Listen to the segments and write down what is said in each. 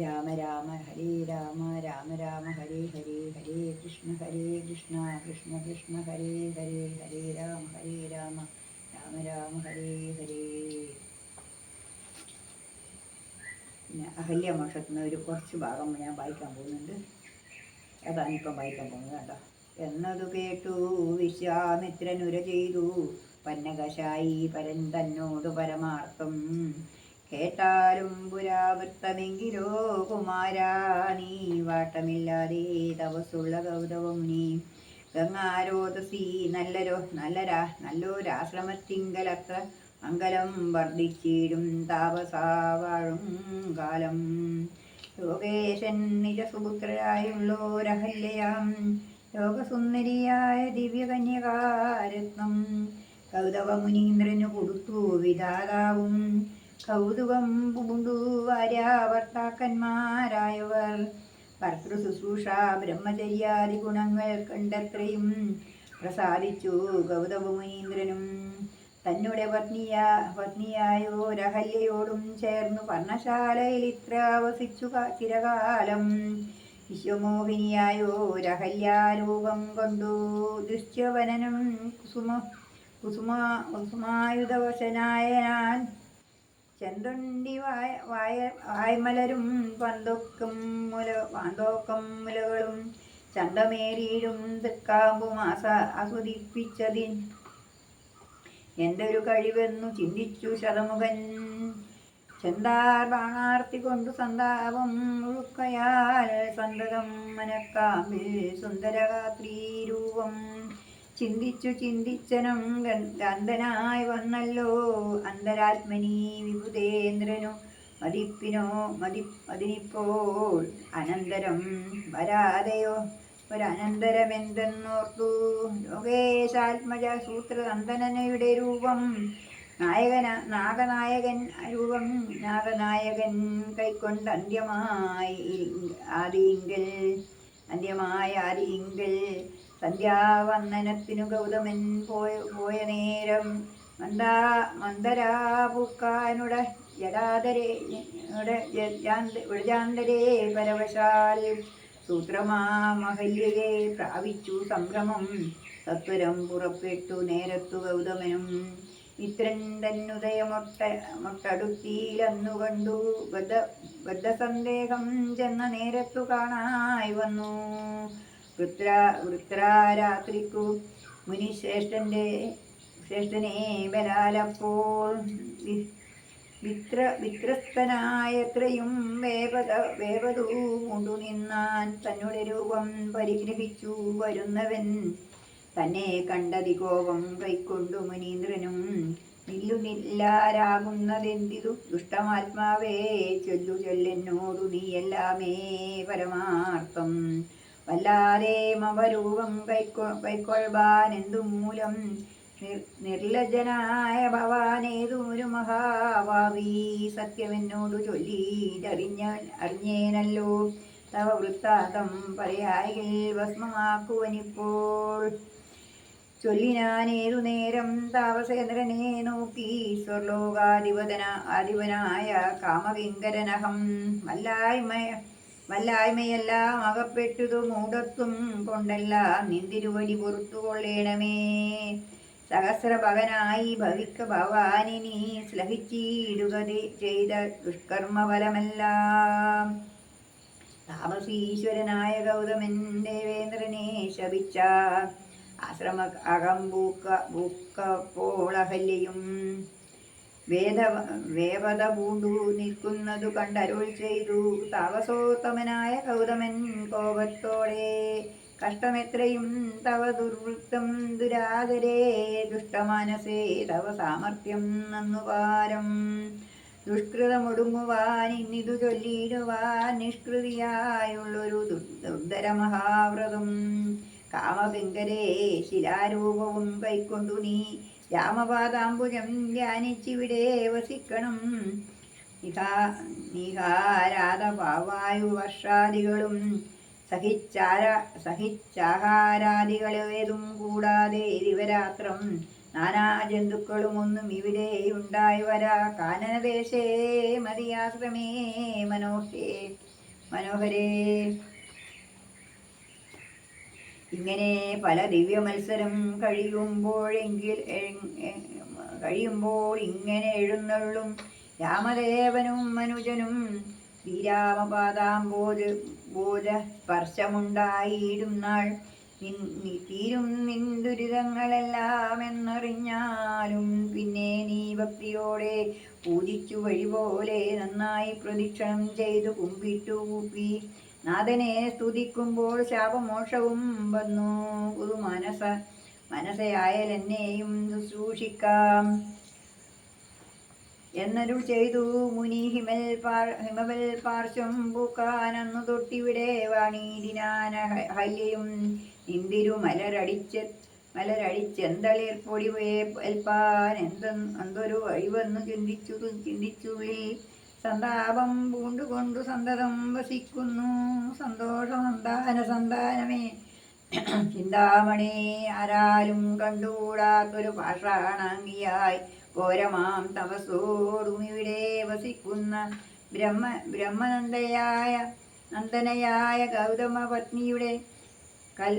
രാമ രാമ ഹരേ രാമ രാമ രാമ ഹരേ ഹരേ ഹരേ കൃഷ്ണ ഹരേ കൃഷ്ണ കൃഷ്ണ കൃഷ്ണ ഹരേ ഹരേ ഹരേ രാമ ഹരേ രാമ രാമ രാമ ഹരേ ഹരേ. പിന്നെ അഹല്യമോക്ഷത്തിന് ഒരു കുറച്ച് ഭാഗം ഞാൻ വായിക്കാൻ പോകുന്നുണ്ട്. അതാണ് ഇപ്പം വായിക്കാൻ പോകുന്നത് കേട്ടോ. എന്നതു കേട്ടു വിശ്വാമിത്രനുര ചെയ്തു. പന്നകശായി പരൻ പരമാർത്ഥം. കേട്ടാലും പുരാവൃത്തമെങ്കിലോ കുമാരാ നീ വാട്ടമില്ലാതെ തപസ്സുള്ള ഗൗതവം നീ ഗംഗാരോദസി നല്ലരോ നല്ലരാ നല്ലൊരാശ്രമത്തിങ്കലത്ര മംഗലം വർദ്ധിച്ചിടും താപസാവാഴും കാലം. യോഗേശൻ നിജസുപുത്രരായുള്ളോരഹല്യയാം യോഗസുന്ദരിയായ ദിവ്യകന്യകാരത്നം കൗതവമുനീന്ദ്രനു കൊടുത്തു. വിധാതാവും കൗതുകം പൂണ്ടു വാര്യാവർത്താക്കന്മാരായവർ ഭർത്തൃ ശുശ്രൂഷ ബ്രഹ്മചര്യാദി ഗുണങ്ങൾ കണ്ടത്രയും പ്രസാദിച്ചു ഗൗതമമുനീന്ദ്രനും തന്നെ പത്നിയ പത്നിയായോ രഹല്യയോടും ചേർന്നു പർണശാലയിൽ ഇത്ര വസിച്ചു ചിരകാലം. വിശ്വമോഹിനിയായോ രഹല്യാരൂപം കൊണ്ടു ദുശ്യവനനും കുസുമ കുസുമ കുസുമായുധവശനായ ഞാൻ. ചെന്തുണ്ടി വായ വായ വായ്മലരും പന്തൊക്കും മുല പാന്തോക്കം മുലകളും ചന്തമേരിയിലും തൃക്കാമ്പും ആസ ആസ്വദിപ്പിച്ചതിൻ. എന്തൊരു കഴിവെന്നു ചിന്തിച്ചു ശതമുഖൻ. ചെന്താർ ബാണാർത്തി കൊണ്ടു സന്താപം മുഴുക്കയാൽ സന്തതം മനക്കാമ്പിൽ സുന്ദരഗാത്രീ രൂപം ചിന്തിച്ചു ചിന്തിച്ചനും ഗന്ധനായി വന്നല്ലോ. അന്തരാത്മനി വിഭുതേന്ദ്രനു മതിപ്പിനോ മതി മതിനിപ്പോൾ അനന്തരം വരാതെയോ? ഒരനന്തരമെന്തെന്നോർത്തു? ലോകേശാത്മജ സൂത്രനന്ദനയുടെ രൂപം. നായകന നാഗനായകൻ രൂപം. നാഗനായകൻ കൈക്കൊണ്ട് അന്ത്യമായി ആദിയിങ്കൽ അന്ത്യമായ ആദിയിങ്കൽ സന്ധ്യാവന്ദനത്തിനു ഗൗതമൻ പോയ പോയ നേരം മന്ദാ മന്ദരാപുക്കാനുട ജടാതരേ വിളജാന്തരേ പരവശാൽ സൂത്രമാമഹല്യയെ പ്രാപിച്ചു സംഭ്രമം. സത്വരം പുറപ്പെട്ടു നേരത്തു ഗൗതമനും. മിത്രൻ തന്നുദയമൊട്ട മൊട്ടടുത്തിയിലന്നു കണ്ടു. ബദ്ധ ബദ്ധസന്ദേഹം ചെന്ന നേരത്തു കാണായി വന്നു. വൃത്ര വൃത്രാരാത്രിക്കു മുനിശ്രേഷ്ഠന്റെ ശ്രേഷ്ഠനെ ബലാലപ്പോൾ വിത്ര വിത്രസ്തനായത്രയും വേപത വേവതൂ കൊണ്ടു നിന്നാൻ തന്നുടെ രൂപം പരിഗ്രഹിച്ചു വരുന്നവൻ തന്നെ കണ്ടതി കോപം കൈക്കൊണ്ടു മുനീന്ദ്രനും നില്ലുനില്ലാരാകുന്നതെന്തിതു? ദുഷ്ടമാത്മാവേ ചൊല്ലു ചൊല്ലെന്നോടു നീയെല്ലാമേ പരമാർത്ഥം വല്ലാതെ മവരൂപം കൈക്കൊ കൈക്കൊള്ളുവാൻ എന്തു മൂലം നിർ- നിർലജ്ജനായ ഭവാനേതൊരു മഹാഭാവി സത്യമെന്നോടു ചൊല്ലിയിട്ടറിഞ്ഞ അറിഞ്ഞേനല്ലോ. തവ വൃത്താന്തം പറയായിൽ ഭസ്മമാക്കുവനിപ്പോൾ. ചൊല്ലിനാനേതു നേരം താപസേന്ദ്രനെ നോക്കി സ്വർലോകാധിപതന അധിപനായ കാമവിങ്കരനഹം. വല്ലായ്മയ വല്ലായ്മയെല്ലാം അകപ്പെട്ടതു മൂടത്തും കൊണ്ടെല്ലാം നിന്തിരുവടി പൊറത്തു കൊള്ളേണമേ സഹസ്രഭവനായി ഭവിക്ക ഭവാനിനി ശ്ലഹിച്ചിടുക ചെയ്ത ദുഷ്കർമ്മഫലമെല്ലാം. താമസീശ്വരനായ ഗൗതമൻ ദേവേന്ദ്രനെ ശപിച്ച ആശ്രമ അകം ഭൂക്ക പൂക്കപ്പോൾ അഹല്യയും വേദ വേവത പൂണ്ടു നിൽക്കുന്നതു കണ്ടരുൾ ചെയ്തു. താപസോത്തമനായ ഗൗതമൻ കോപത്തോടെ കഷ്ടമെത്രയും തവ ദുർവൃത്തം ദുരാദരേ ദുഷ്ടമാനസേ തവ സാമർഥ്യം നന്നുപാരം ദുഷ്കൃതമൊടുങ്ങുവാൻ ഇന്നിതു ചൊല്ലിയിടുവാൻ നിഷ്കൃതിയായുള്ളൊരു ദുർദ്ധര മഹാവ്രതം. കാമപിങ്കരേ ശിലാരൂപവും കൈക്കൊണ്ടു നീ രാമപാദാംബുജം ധ്യാനിച്ചിവിടെ വസിക്കണം. നിഹാ നിഹാരാധ പാവായു വർഷാദികളും സഹിച്ചാര സഹിച്ചാഹാരാദികളേതും കൂടാതെ ദിവരാത്രം നാനാ ജന്തുക്കളും ഒന്നും ഇവിടെ ഉണ്ടായി വരാ കാനനദേശേ മതിയാശ്രമേ മനോഹേ മനോഹരേ. ഇങ്ങനെ പല ദിവ്യ മത്സരം കഴിയുമ്പോഴെങ്കിൽ കഴിയുമ്പോൾ ഇങ്ങനെ എഴുന്നള്ളും. രാമദേവനും മനുജനും ശ്രീരാമപാദാംബോധ ബോധ സ്പർശമുണ്ടായിരുന്നാൾ തീരും നിൻ ദുരിതങ്ങളെല്ലാം എന്നറിഞ്ഞാലും പിന്നെ നീ ഭക്തിയോടെ പൂജിച്ചു വഴിപോലെ നന്നായി പ്രദക്ഷിണം ചെയ്തു കുമ്പിട്ടു കൂപ്പി. നാഥനെ സ്തുതിക്കുമ്പോൾ ശാപമോക്ഷവും വന്നു. ഒരു മനസ മനസ്സയായാൽ എന്നെയും ശുശ്രൂഷിക്കാം. എന്നരുൾ ചെയ്തു മുനി ഹിമൽ പാർ ഹിമവൽ പാർശ്വം പൂക്കാനന്നു തൊട്ടിവിടെ വാണീതിനാന ഹല്യയും ഇന്തിരു മലരടിച്ച് മലരടിച്ചെന്തളിർ പൊടിവേ ഏൽപ്പാൻ എന്ത എന്തൊരു വഴിവെന്നു ചിന്തിച്ചു ചിന്തിച്ചുവിൽ സന്താപം പൂണ്ടുകൊണ്ടു സന്തതം വസിക്കുന്നു. സന്തോഷം സന്താന സന്താനമേ ചിന്താമണി ആരാലും കണ്ടുകൂടാത്തൊരു പാഷാണാംഗിയായി തപസോടും ഇവിടെ വസിക്കുന്ന ബ്രഹ്മ ബ്രഹ്മനന്ദയായ നന്ദനയായ ഗൗതമ പത്നിയുടെ കൽ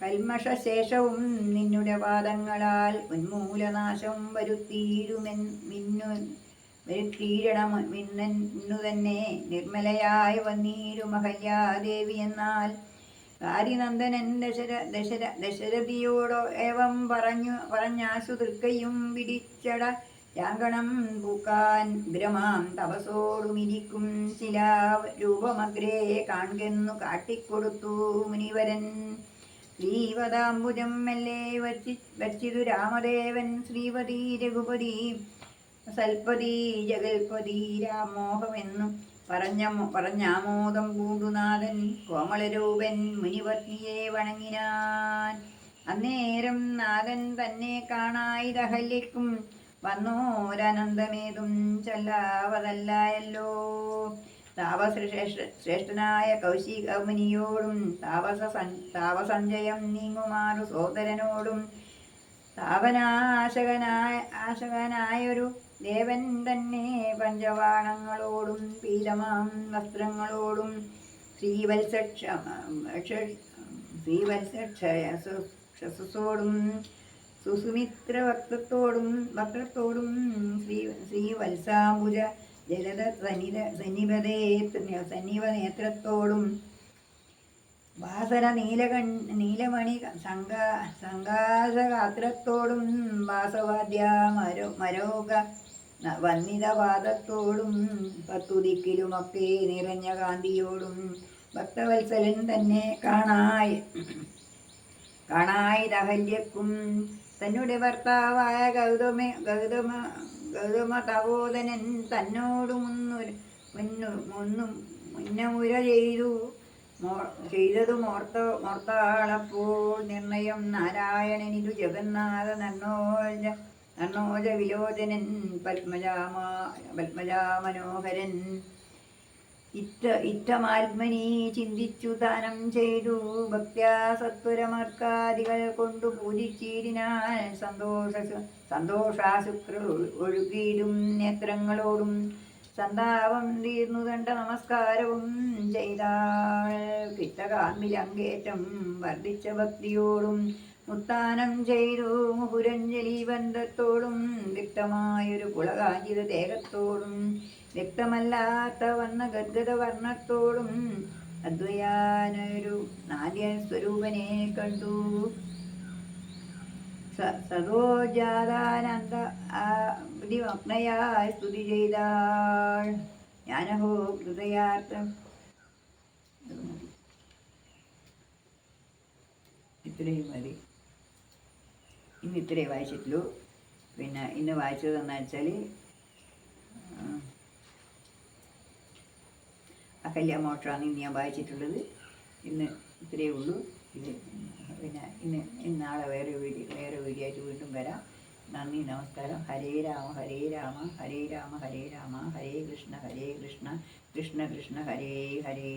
കൽമഷശേഷവും നിന്നുടെ പാദങ്ങളാൽ ഉന്മൂലനാശം വരുത്തിയിരുമെന്ന് മിന്നു മിന്നൻ ഇന്നു തന്നെ നിർമ്മലയായി വന്നീരു മഹല്യാദേവി എന്നാൽ കാരിനന്ദനൻ ദശര ദശര ദശരഥിയോടോ ഏവം പറഞ്ഞു പറഞ്ഞാശു തൃക്കയും പിടിച്ചട രാങ്കണം പൂക്കാൻ ഭ്രമാം തപസോടുമിരിക്കും ശിലാ രൂപമഗ്രേ കാൺകെന്നു കാട്ടിക്കൊടുത്തു മുനിവരൻ. ശ്രീവതാംബുജം മെല്ലെ വച്ചി വച്ചിതു രാമദേവൻ ശ്രീവതി രഘുപതി സൽപതി ജഗൽപതി രാമോഹമെന്നും പറഞ്ഞ പറഞ്ഞാമോദം പൂണ്ടുനാഥൻ കോമളരൂപൻ മുനിപത്നിയെ വണങ്ങിനാൻ. അന്നേരം നാഥൻ തന്നെ കാണായി ദഹല്യക്കും ചൊല്ലാവതല്ലായല്ലോ. താപശ്രേഷ്ഠ ശ്രേഷ്ഠനായ കൗശികമുനിയോടും താപസ താപസഞ്ജയം നീങ്ങുമാറു സോദരനോടും താപനാശകനായ ആശകനായൊരു ദേവൻ തന്നെ പഞ്ചവാണങ്ങളോടും പീതമാം വസ്ത്രങ്ങളോടും ശ്രീവത്സക്ഷ സുസുമിത്ര വക്തത്തോടും വക്രത്തോടും ശ്രീ ശ്രീവത്സാംബുജ ജലത സന്നിധ സന്നിപതേ സന്നിപ നേത്രത്തോടും വാസന നീലകൺ നീലമണി സംഘ സംഘാസഗാത്രത്തോടും വാസവാദ്യ മരോ മരോഗ വന്നിതവാദത്തോടും പത്തുദിക്കിലുമൊക്കെ നിറഞ്ഞ കാന്തിയോടും ഭക്തവത്സലൻ തന്നെ കാണായി കാണായി ദഹല്യക്കും. തന്നുടെ ഭർത്താവായ ഗൗതമ ഗൗതമ ഗൗതമ തപോധനൻ തന്നോട് മുന്നു മുന്നു മുന്നും മുന്നമുര ചെയ്തു. ചെയ്തതു മോർത്ത മോർത്താളപ്പോൾ നിർണയം നാരായണനിരു ജഗന്നാഥ നന്നോജ നന്നോജ വിലോചനൻ പത്മജാമ പത്മജാമനോഹരൻ. ഇറ്റ ഇറ്റമാത്മനി ചിന്തിച്ചു ദാനം ചെയ്തു. ഭക്ത്യാ സത്വരമർക്കാദികൾ കൊണ്ടു പൂജിച്ചീരിനാൽ സന്തോഷ സന്തോഷാശുക്ര ഒഴുകിയിടും നേത്രങ്ങളോടും. സന്താപം കണ്ട നമസ്കാരവും ചെയ്താൾ. കിട്ടകാമ്പിലങ്കേറ്റം വർദ്ധിച്ച ഭക്തിയോടും മുത്താനം ചെയ്തു. മുഹുരഞ്ജലി ബന്ധത്തോടും വ്യക്തമായൊരു കുളകാഞ്ചിത ദേഹത്തോടും വ്യക്തമല്ലാത്ത വന്ന ഗദ്ഗത വർണത്തോടും അദ്വയാനൊരു നാദ്യ സ്വരൂപനെ കണ്ടു. സ- സദോജാതാനന്ദ ബുദ്ധിമഗ്നയായി സ്തുതി ചെയ്താൾ. ജ്ഞാനഹോ ഹൃദയാർത്ഥം. ഇത്രയും മതി. ഇന്ന് ഇത്രേ വായിച്ചിട്ടുള്ളൂ. പിന്നെ ഇന്ന് വായിച്ചതെന്ന് വെച്ചാൽ അകല്യമോക്ഷമാണ് ഇന്ന് ഞാൻ വായിച്ചിട്ടുള്ളത്. ഇന്ന് ഇത്രയേ ഉള്ളൂ. ഇത് പിന്നെ ഇന്ന് ഇന്നാളെ നാളെ വേറെ വീഡിയോ വേറെ വീഡിയോ ആയിട്ട് വീണ്ടും വരാം. നന്ദി നമസ്കാരം. ഹരേ രാമ ഹരേ രാമ ഹരേ രാമ ഹരേ രാമ ഹരേ കൃഷ്ണ ഹരേ കൃഷ്ണ കൃഷ്ണ കൃഷ്ണ ഹരേ ഹരേ.